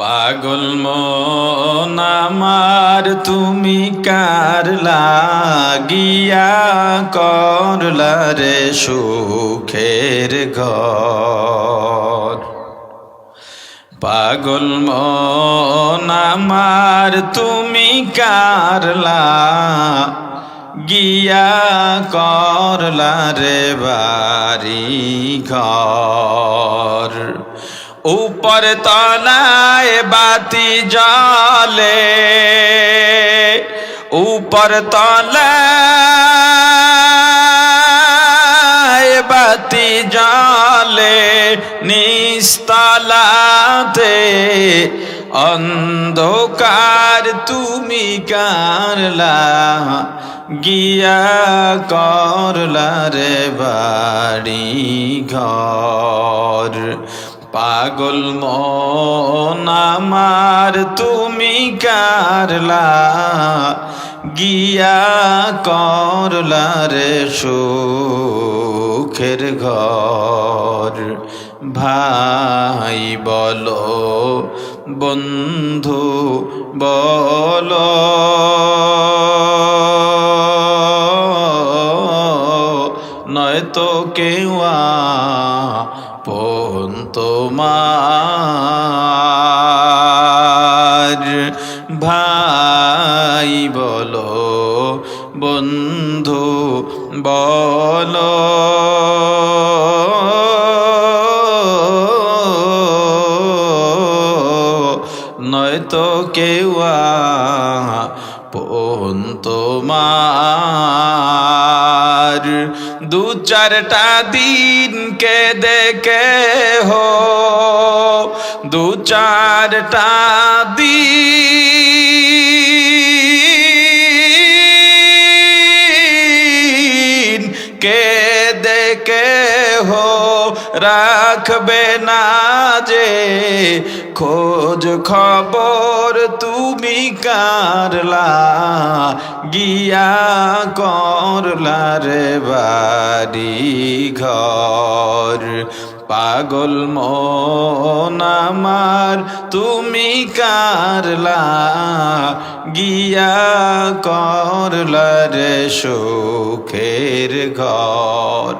পাগল আমার, তুমি কার লাগিয়া করলা রে সুখের ঘর? পাগল আমার, তুমি কারলা গিয়া করলা রে বাড়ি ঘর? উপর তলায় বাতি জলে উপর তলায় বাতি জলে নিস্তলাতে অন্ধকার তুমি কারলা, গিয়া করলা রে বাড়ি ঘর পাগল আমার, তুমি কারলা গিয়া করলা রে সুখের ঘর। ভাই বলো, বন্ধু বলো। নয়তো কেউ পন তোমার। ভাই বলো বন্ধু বলো। নয়তো কেউ পন তোমার। দু চারটা দিনকে দেখে হো দু চারটা দিন রাখবে না যে, খোঁজ খবর তুমি কারলা, গিয়া করলা রে বাড়ি ঘর পাগল মন আমার, তুমি কারলা, গিয়া করলা রে সুখের ঘর।